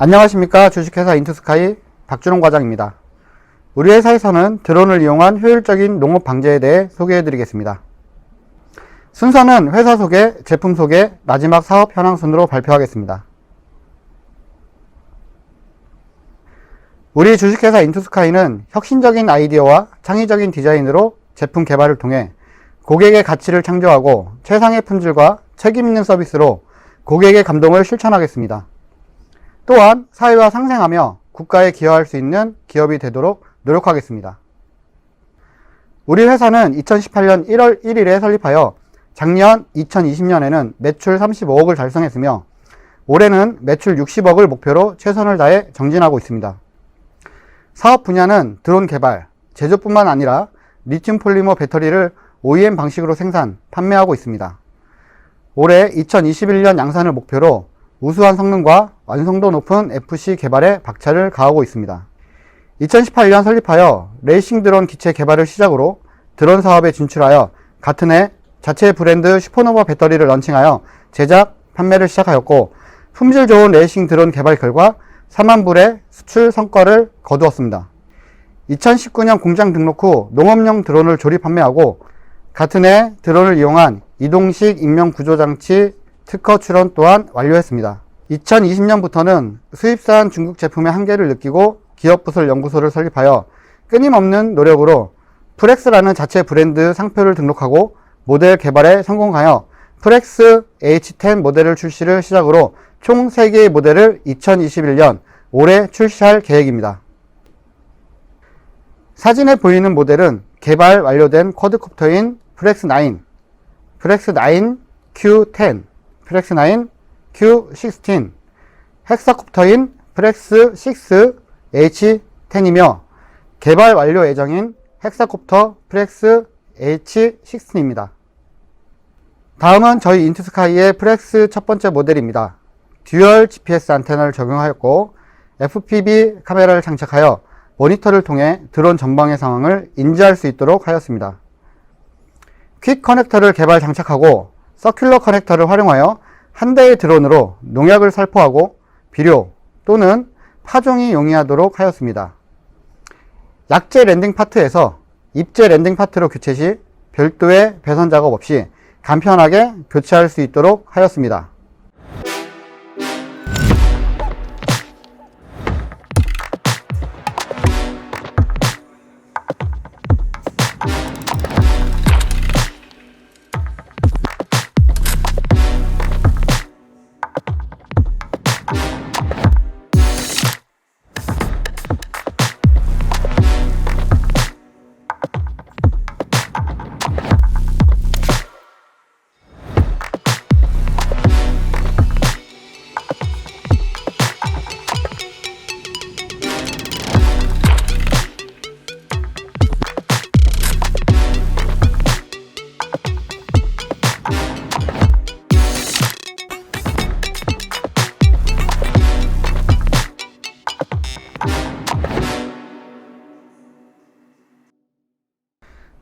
안녕하십니까 주식회사 인투스카이 박준홍 과장입니다. 우리 회사에서는 드론을 이용한 효율적인 농업 방제에 대해 소개해 드리겠습니다. 순서는 회사 소개, 제품 소개, 마지막 사업 현황 순으로 발표하겠습니다. 우리 주식회사 인투스카이는 혁신적인 아이디어와 창의적인 디자인으로 제품 개발을 통해 고객의 가치를 창조하고 최상의 품질과 책임 있는 서비스로 고객의 감동을 실천하겠습니다. 또한 사회와 상생하며 국가에 기여할 수 있는 기업이 되도록 노력하겠습니다. 우리 회사는 2018년 1월 1일에 설립하여 작년 2020년에는 매출 35억을 달성했으며 올해는 매출 60억을 목표로 최선을 다해 정진하고 있습니다. 사업 분야는 드론 개발, 제조뿐만 아니라 리튬 폴리머 배터리를 OEM 방식으로 생산, 판매하고 있습니다. 올해 2021년 양산을 목표로 우수한 성능과 완성도 높은 FC 개발에 박차를 가하고 있습니다. 2018년 설립하여 레이싱 드론 기체 개발을 시작으로 드론 사업에 진출하여 같은 해 자체 브랜드 슈퍼노바 배터리를 런칭하여 제작, 판매를 시작하였고 품질 좋은 레이싱 드론 개발 결과 4만 불의 수출 성과를 거두었습니다. 2019년 공장 등록 후 농업용 드론을 조립 판매하고 같은 해 드론을 이용한 이동식 인명 구조 장치 특허 출원 또한 완료했습니다. 2020년부터는 수입산 중국 제품의 한계를 느끼고 기업부설 연구소를 설립하여 끊임없는 노력으로 프렉스라는 자체 브랜드 상표를 등록하고 모델 개발에 성공하여 프렉스 H10 모델을 출시를 시작으로 총 3개의 모델을 2021년 올해 출시할 계획입니다. 사진에 보이는 모델은 개발 완료된 쿼드콥터인 프렉스9, 프렉스9 Q10, 프렉스 9 Q16, 헥사콥터인 프렉스 6 H10이며 개발 완료 예정인 헥사콥터 프렉스 H16입니다. 다음은 저희 인투스카이의 프렉스 첫 번째 모델입니다. 듀얼 GPS 안테나를 적용하였고 FPV 카메라를 장착하여 모니터를 통해 드론 전방의 상황을 인지할 수 있도록 하였습니다. 퀵 커넥터를 개발 장착하고 서큘러 커넥터를 활용하여 한 대의 드론으로 농약을 살포하고 비료 또는 파종이 용이하도록 하였습니다. 약재 랜딩 파트에서 입재 랜딩 파트로 교체 시 별도의 배선 작업 없이 간편하게 교체할 수 있도록 하였습니다.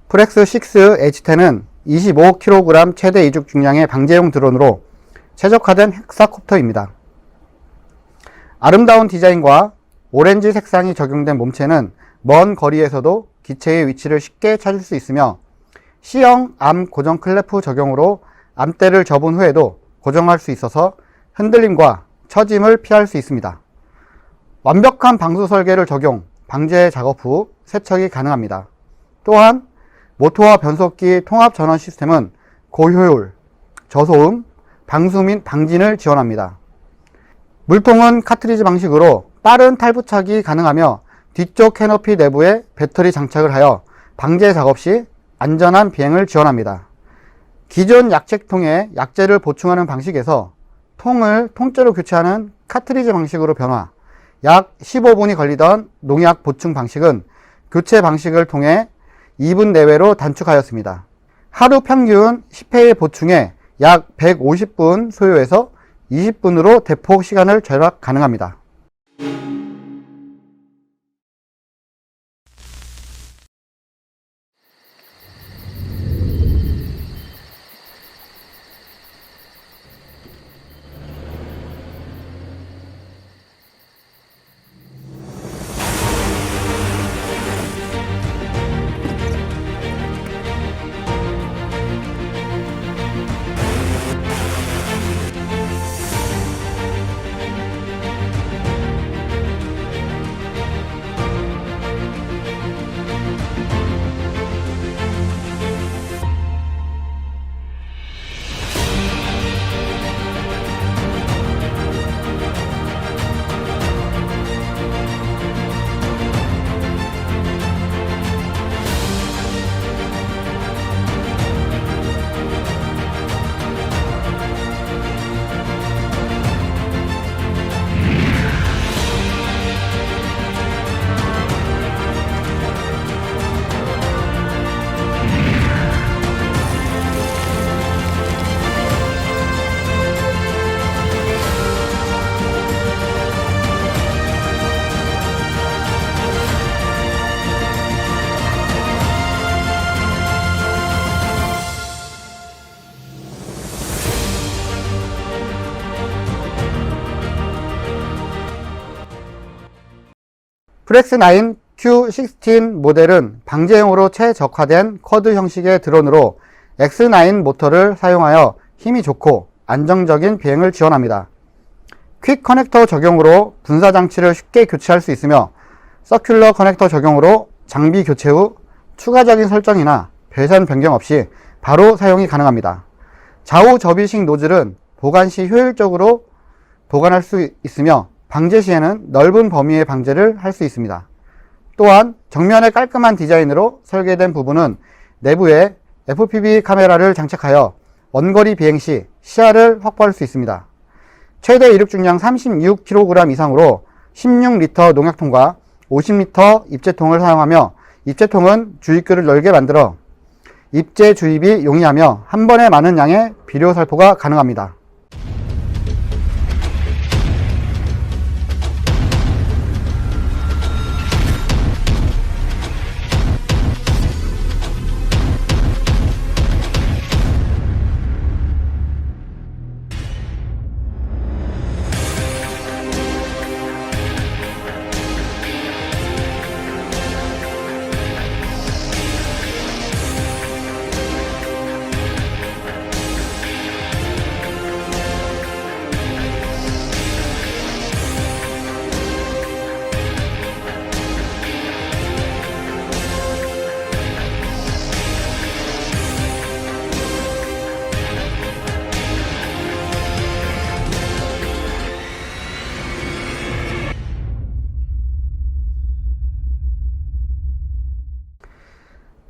프렉스 6 H10은 25kg 최대 이륙 중량의 방제용 드론으로 최적화된 헥사콥터입니다. 아름다운 디자인과 오렌지 색상이 적용된 몸체는 먼 거리에서도 기체의 위치를 쉽게 찾을 수 있으며 C형 암 고정 클래프 적용으로 암대를 접은 후에도 고정할 수 있어서 흔들림과 처짐을 피할 수 있습니다. 완벽한 방수 설계를 적용, 방제 작업 후 세척이 가능합니다. 또한 모터와 변속기 통합 전원 시스템은 고효율, 저소음, 방수 및 방진을 지원합니다. 물통은 카트리지 방식으로 빠른 탈부착이 가능하며 뒤쪽 캐노피 내부에 배터리 장착을 하여 방제 작업 시 안전한 비행을 지원합니다. 기존 약책통에 약재를 보충하는 방식에서 통을 통째로 교체하는 카트리지 방식으로 변화, 약 15분이 걸리던 농약 보충 방식은 교체 방식을 통해 2분 내외로 단축하였습니다. 하루 평균 10회의 보충에 약 150분 소요해서 20분으로 대폭 시간을 절약 가능합니다. 프렉스9 Q16 모델은 방제형으로 최적화된 쿼드 형식의 드론으로 X9 모터를 사용하여 힘이 좋고 안정적인 비행을 지원합니다. 퀵 커넥터 적용으로 분사 장치를 쉽게 교체할 수 있으며 서큘러 커넥터 적용으로 장비 교체 후 추가적인 설정이나 배선 변경 없이 바로 사용이 가능합니다. 좌우 접이식 노즐은 보관 시 효율적으로 보관할 수 있으며 방제 시에는 넓은 범위의 방제를 할 수 있습니다. 또한 정면의 깔끔한 디자인으로 설계된 부분은 내부에 FPV 카메라를 장착하여 원거리 비행 시 시야를 확보할 수 있습니다. 최대 이륙 중량 36kg 이상으로 16리터 농약통과 50리터 입제통을 사용하며 입제통은 주입구를 넓게 만들어 입제 주입이 용이하며 한 번에 많은 양의 비료 살포가 가능합니다.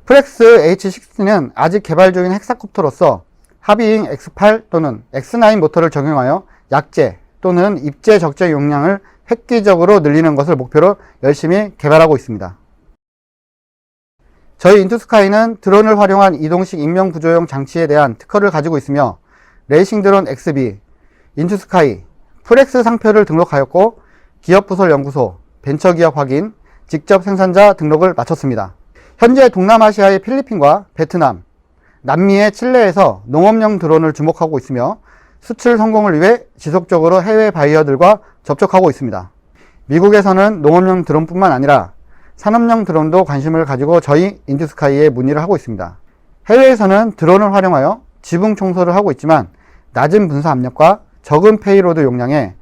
프렉스 H6는 아직 개발 중인 헥사콥터로서 하비잉 X8 또는 X9 모터를 적용하여 약제 또는 입제 적재 용량을 획기적으로 늘리는 것을 목표로 열심히 개발하고 있습니다. 저희 인투스카이는 드론을 활용한 이동식 인명 구조용 장치에 대한 특허를 가지고 있으며 레이싱 드론 XB, 인투스카이, 프렉스 상표를 등록하였고 기업 부설 연구소, 벤처기업 확인, 직접 생산자 등록을 마쳤습니다. 현재 동남아시아의 필리핀과 베트남, 남미의 칠레에서 농업용 드론을 주목하고 있으며 수출 성공을 위해 지속적으로 해외 바이어들과 접촉하고 있습니다. 미국에서는 농업용 드론뿐만 아니라 산업용 드론도 관심을 가지고 저희 인듀스카이에 문의를 하고 있습니다. 해외에서는 드론을 활용하여 지붕 청소를 하고 있지만 낮은 분사 압력과 적은 페이로드 용량에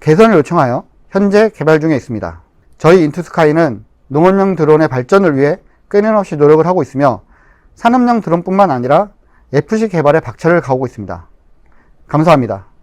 개선을 요청하여 현재 개발 중에 있습니다. 저희 인투스카이는 농업용 드론의 발전을 위해 끊임없이 노력을 하고 있으며 산업용 드론뿐만 아니라 FC 개발에 박차를 가하고 있습니다. 감사합니다.